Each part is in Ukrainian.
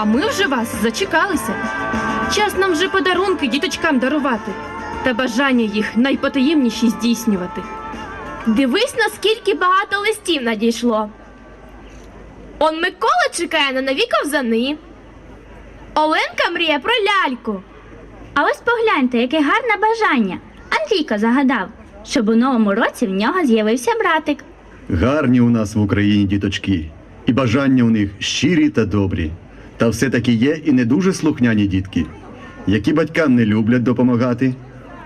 А ми вже вас зачекалися. Час нам вже подарунки діточкам дарувати та бажання їх найпотаємніші здійснювати. Дивись, наскільки багато листів надійшло. Он Микола чекає на нові ковзани. Оленка мріє про ляльку. А ось погляньте, яке гарне бажання. Андрійко загадав, щоб у новому році в нього з'явився братик. Гарні у нас в Україні діточки, і бажання у них щирі та добрі. Та все-таки є і не дуже слухняні дітки, які батькам не люблять допомагати,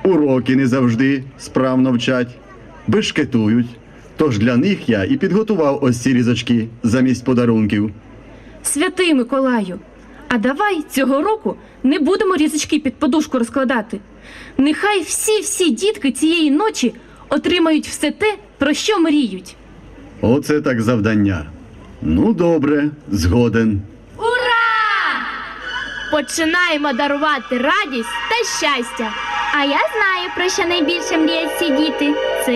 уроки не завжди справно вчать, бешкетують. Тож для них я і підготував ось ці різочки замість подарунків. Святий Миколаю, а давай цього року не будемо різочки під подушку розкладати. Нехай всі-всі дітки цієї ночі отримають все те, про що мріють. Оце так завдання. Ну, добре, згоден. Починаємо дарувати радість та щастя. А я знаю, про що найбільше мріють всі діти. Це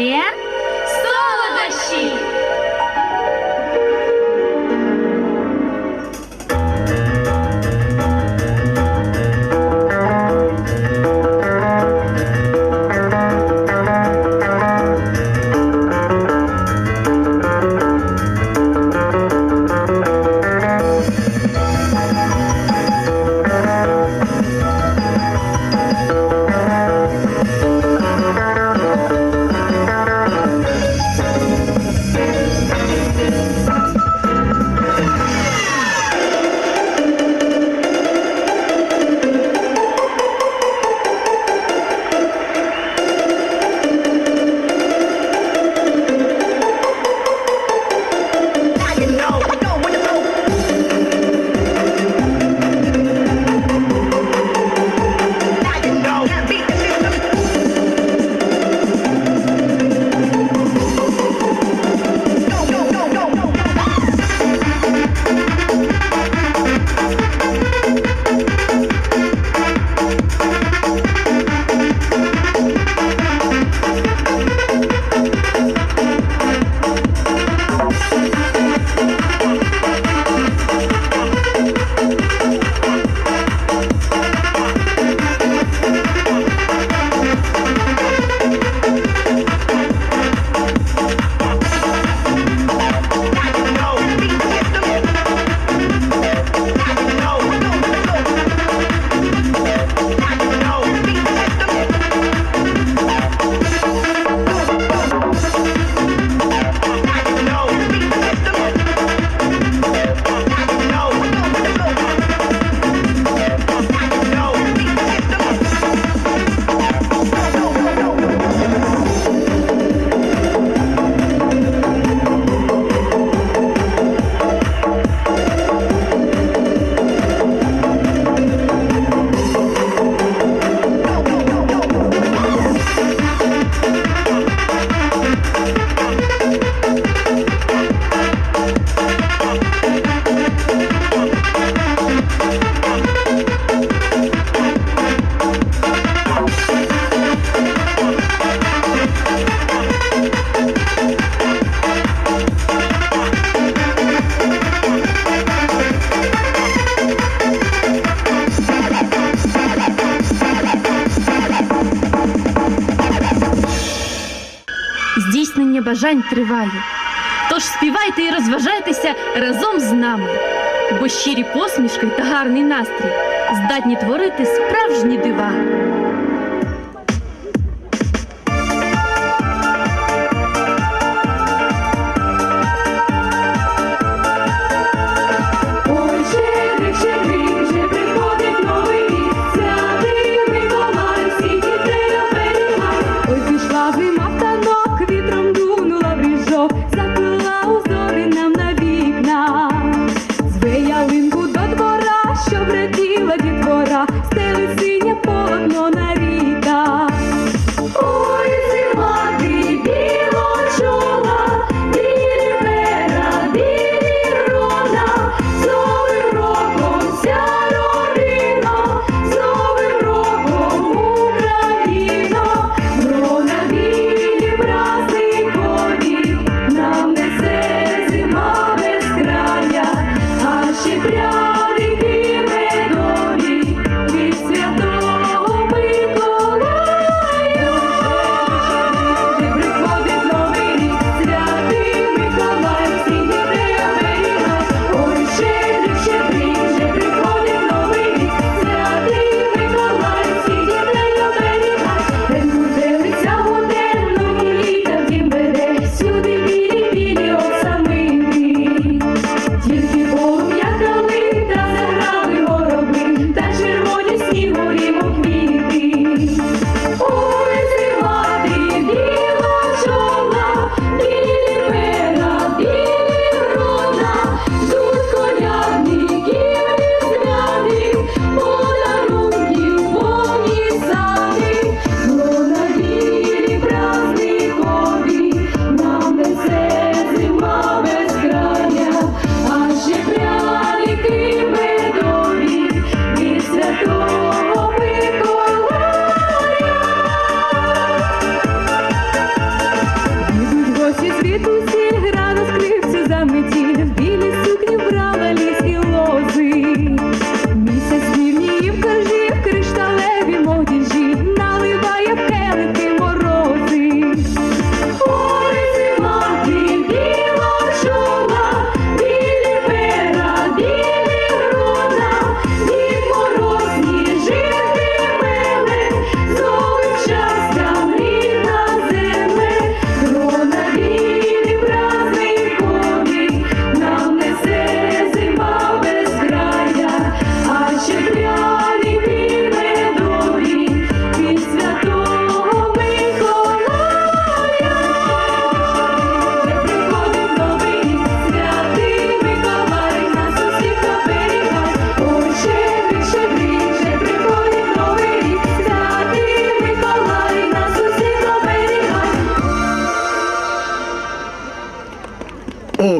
Здійснення триває. Тож співайте і розважайтеся разом з нами, бо щирі посмішки та гарний настрій здатні творити справжні дива.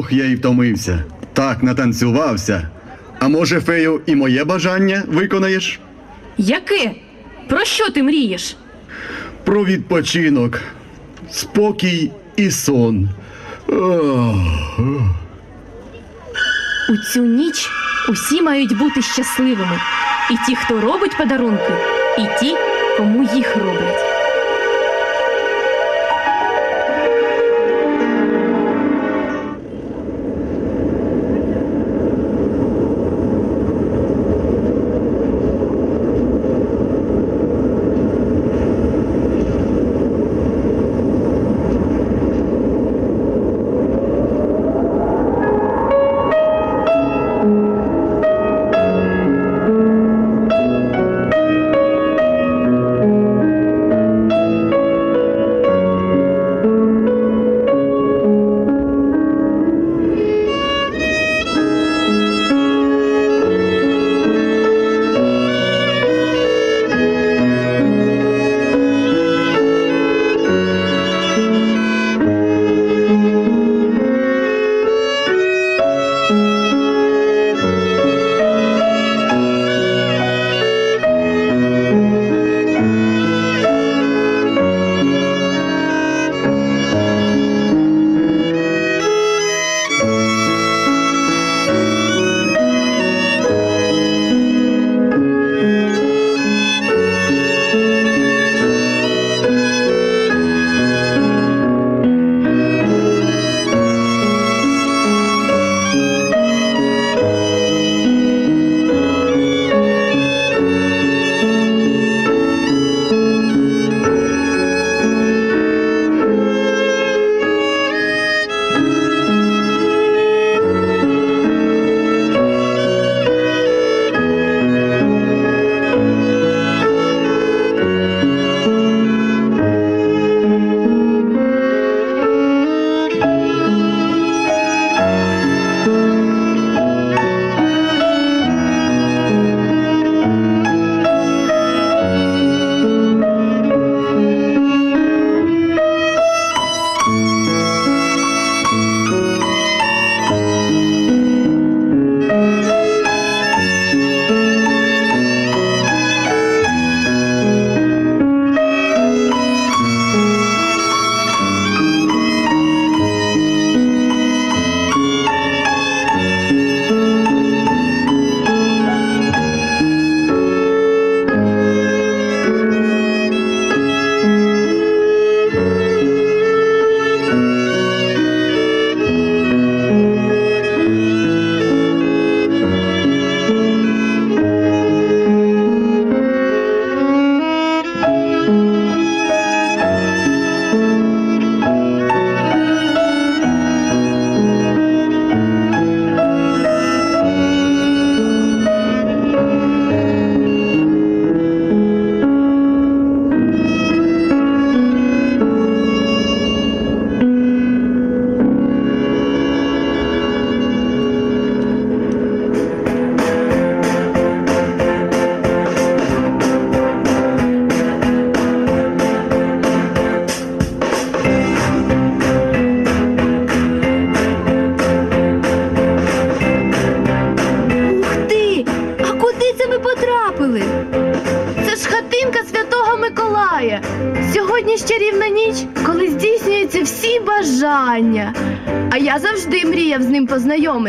Ох, я й втомився. Так натанцювався. А може, фею, і моє бажання виконаєш? Яке? Про що ти мрієш? Про відпочинок, спокій і сон. Ох. У цю ніч усі мають бути щасливими. І ті, хто робить подарунки, і ті, кому їх роблять.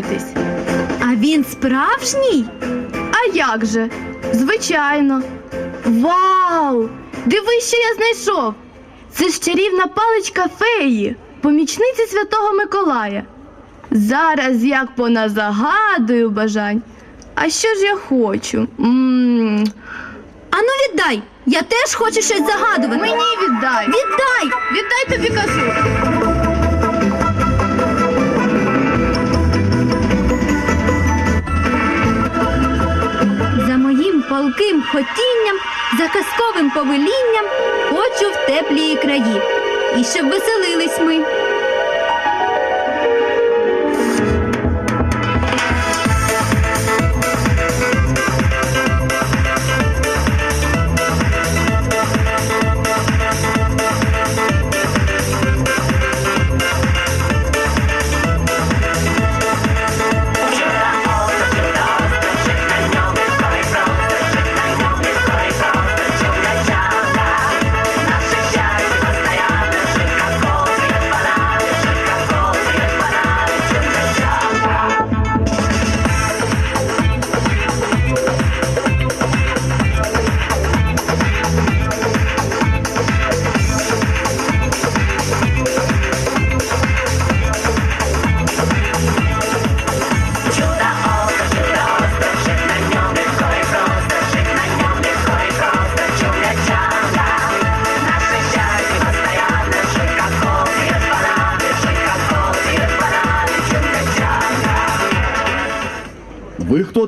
Ним познайомитись. А він справжній? А як же? Звичайно. Вау! Дивись, що я знайшов. Це ж чарівна паличка феї, помічниці Святого Миколая. Зараз як поназагадую бажань. А що ж я хочу? м Ану віддай! Я теж хочу щось загадувати. Мені віддай. Віддай! Віддай тобі кажу. Палким хотінням, за казковим повелінням хочу в теплі краї. І щоб веселились ми.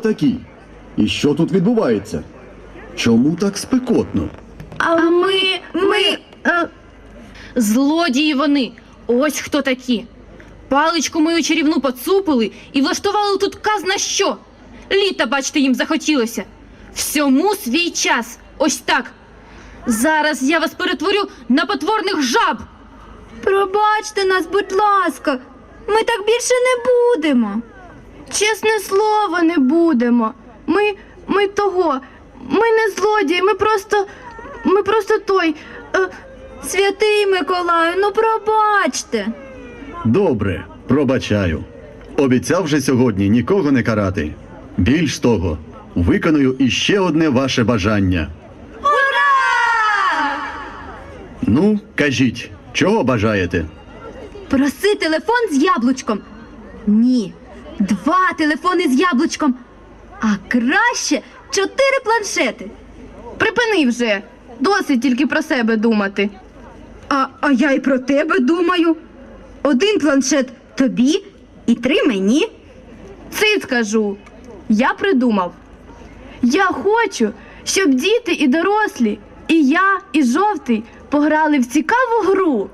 Такі? І що тут відбувається? Чому так спекотно? А ми. ми. Е, Злодії вони. Ось хто такі. Паличку мою чарівну поцупили і влаштували тут казна що. Літа, бачите, їм захотілося. Всьому свій час. Ось так. Зараз я вас перетворю на потворних жаб. Пробачте нас, будь ласка, ми так більше не будемо. Чесне слово, не будемо. Ми. ми того. Ми не злодії, ми просто. Ми просто той. Е, Святий Миколаю, ну пробачте. Добре, пробачаю. Обіцяв же сьогодні нікого не карати. Більш того, виконую іще одне ваше бажання. Ура! Ну, кажіть, чого бажаєте? Проси телефон з яблучком. Ні, два телефони з яблучком. А краще чотири планшети. припини вже. Досить тільки про себе думати. А, а я й про тебе думаю. Один планшет тобі і три мені. Цит скажу. Я придумав. Я хочу, щоб діти і дорослі, і я, і жовтий пограли в цікаву гру.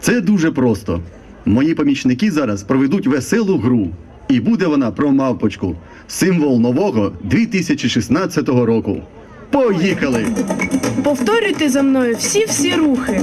Це дуже просто. Мої помічники зараз проведуть веселу гру. І буде вона про мавпочку. Символ нового 2016 року. Поїхали! Повторюйте за мною всі-всі рухи.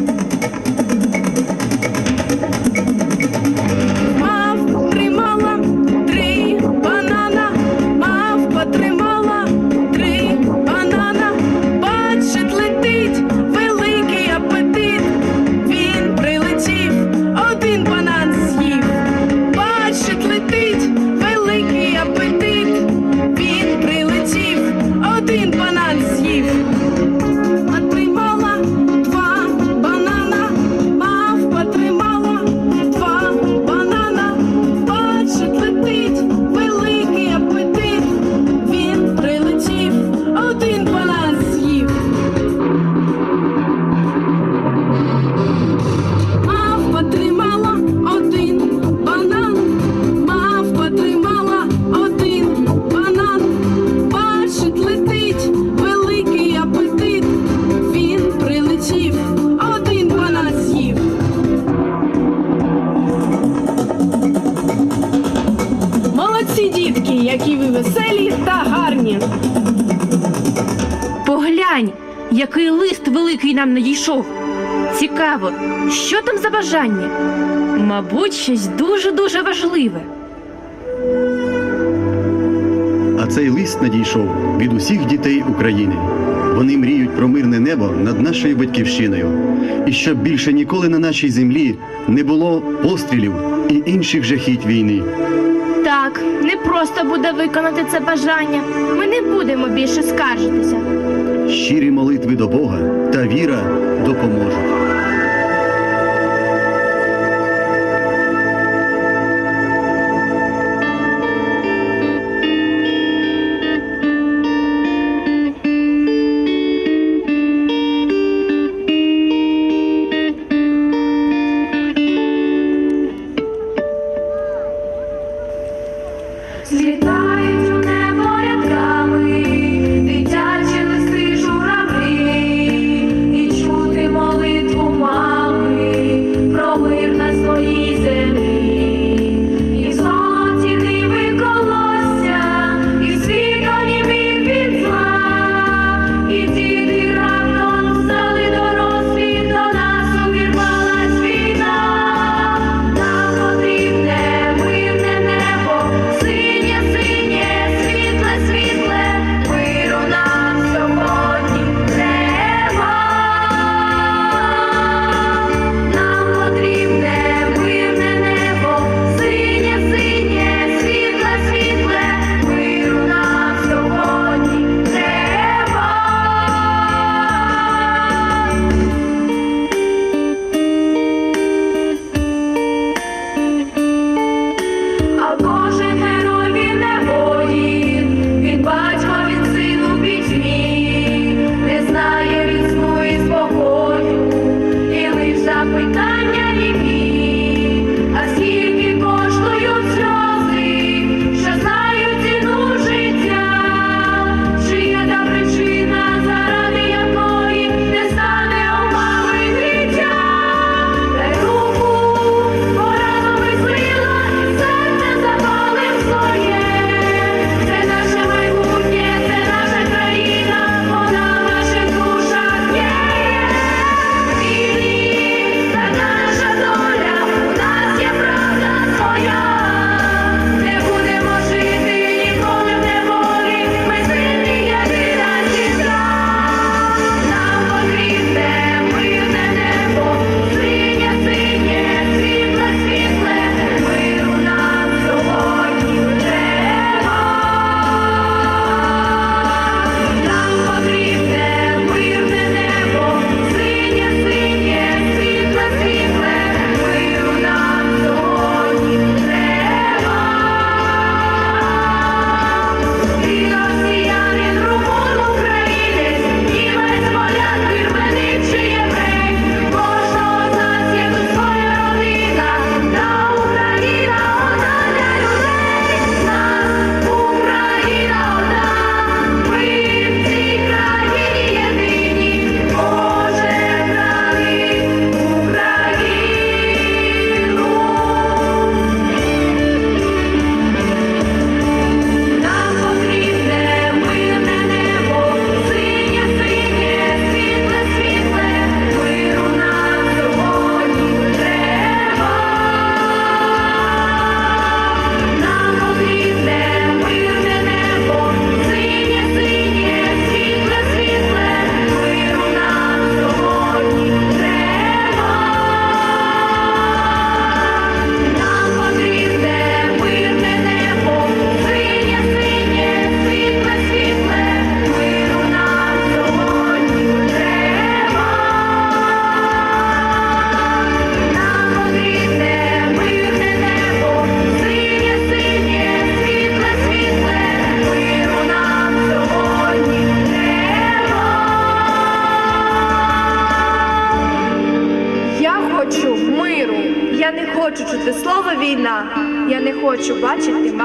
Нам. Цікаво, що там за бажання? Мабуть, щось дуже-дуже важливе. А цей лист надійшов від усіх дітей України. Вони мріють про мирне небо над нашою батьківщиною, і щоб більше ніколи на нашій землі не було пострілів і інших жахіть війни. Так, не просто буде виконати це бажання. Ми не будемо більше скаржитися. Щирі молитви до Бога та віра допоможуть.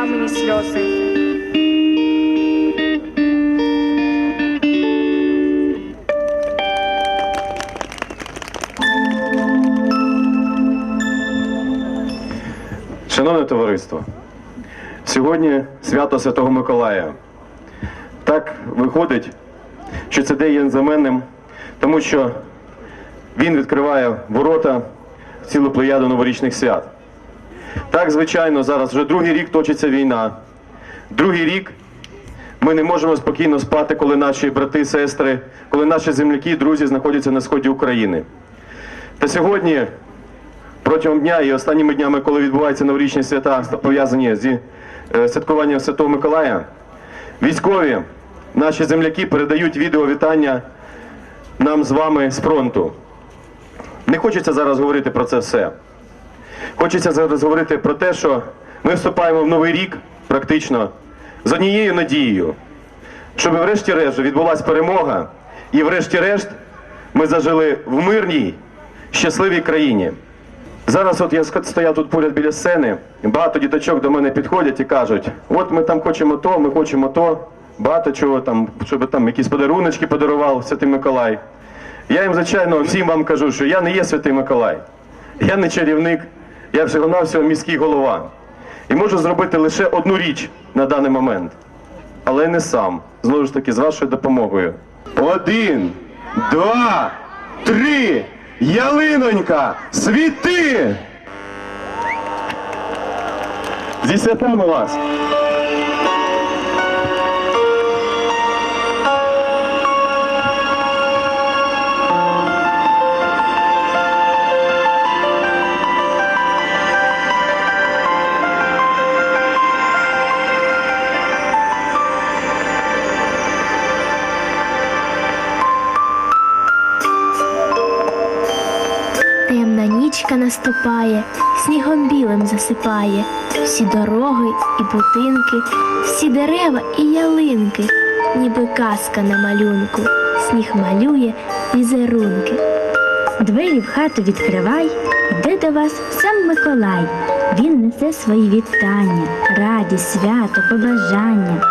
Бачити мамині сльози. Шановне товариство, сьогодні свято Святого Миколая. Так виходить, що це день є знаменним, тому що він відкриває ворота цілу плеяду новорічних свят. Так, звичайно, зараз вже другий рік точиться війна. Другий рік ми не можемо спокійно спати, коли наші брати, сестри, коли наші земляки, друзі знаходяться на сході України. Та сьогодні протягом дня і останніми днями, коли відбуваються новорічні свята, пов'язані зі е, святкуванням Святого Миколая, військові, наші земляки передають відеовітання нам з вами з фронту. Не хочеться зараз говорити про це все. Хочеться зараз говорити про те, що ми вступаємо в новий рік практично з однією надією, щоб врешті-решт відбулася перемога, і врешті-решт ми зажили в мирній, щасливій країні. Зараз от я стояв тут поряд біля сцени, багато діточок до мене підходять і кажуть, от ми там хочемо то, ми хочемо то, багато чого там, щоб там якісь подаруночки подарував Святий Миколай. Я їм, звичайно, всім вам кажу, що я не є Святий Миколай, я не чарівник, я всього-навсього міський голова. І можу зробити лише одну річ на даний момент, але не сам, знову ж таки, з вашою допомогою. Один, два, три. Ялинонька, світи! Зі святами вас! Засипає, всі дороги і будинки, всі дерева і ялинки, ніби казка на малюнку, сніг малює візерунки. Двері в хату відкривай, йде до вас сам Миколай. Він несе свої вітання, радість, свято, побажання,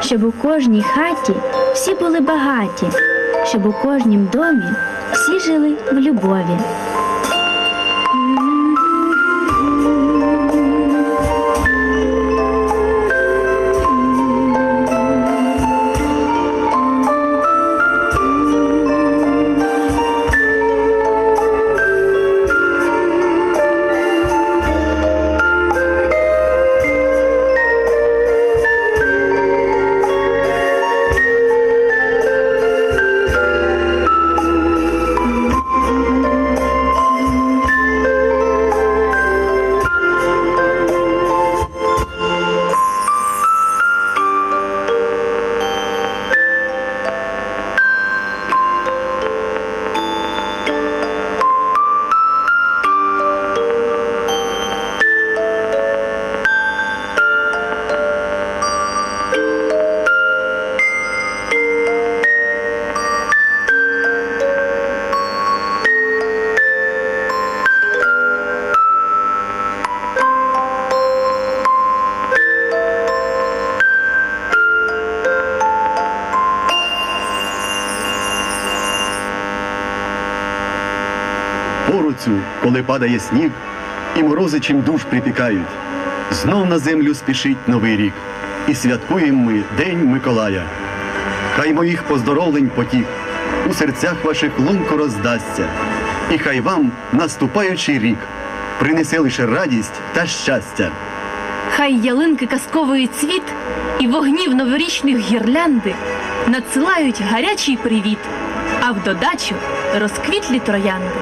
щоб у кожній хаті всі були багаті, щоб у кожнім домі всі жили в любові. Коли падає сніг, і морози чим душ припікають, знов на землю спішить новий рік, і святкуємо ми День Миколая. Хай моїх поздоровлень потік у серцях ваших лунко роздасться, і хай вам наступаючий рік принесе лише радість та щастя. Хай ялинки казкової цвіт і вогнів новорічних гірлянди надсилають гарячий привіт, а в додачу розквітлі троянди.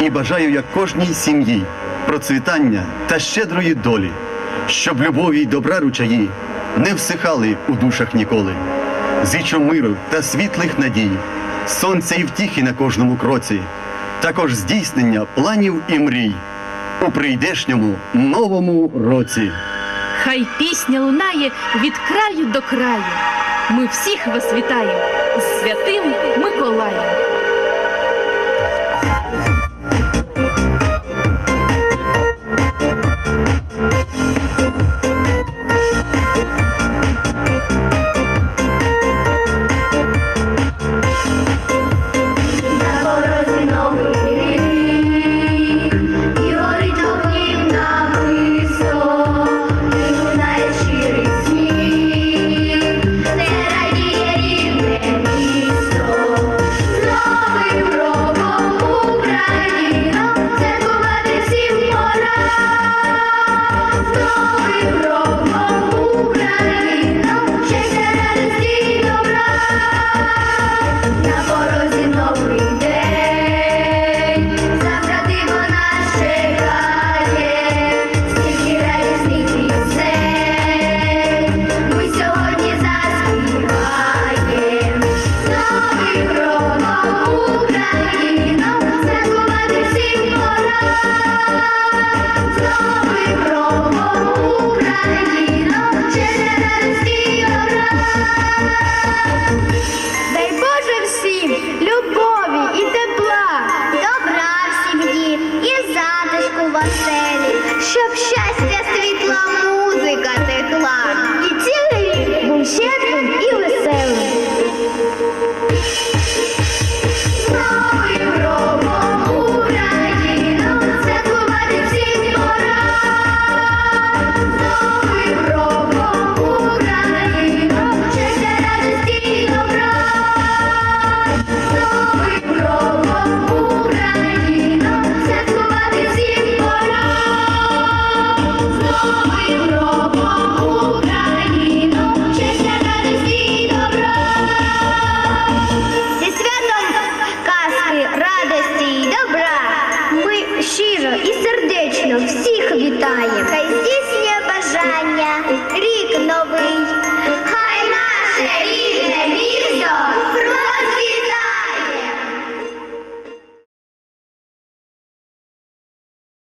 І бажаю я кожній сім'ї процвітання та щедрої долі, щоб любові й добра ручаї не всихали у душах ніколи. Зичу миру та світлих надій, сонця і втіхи на кожному кроці, також здійснення планів і мрій у прийдешньому новому році. Хай пісня лунає від краю до краю. Ми всіх вас вітаємо з святим Миколаєм.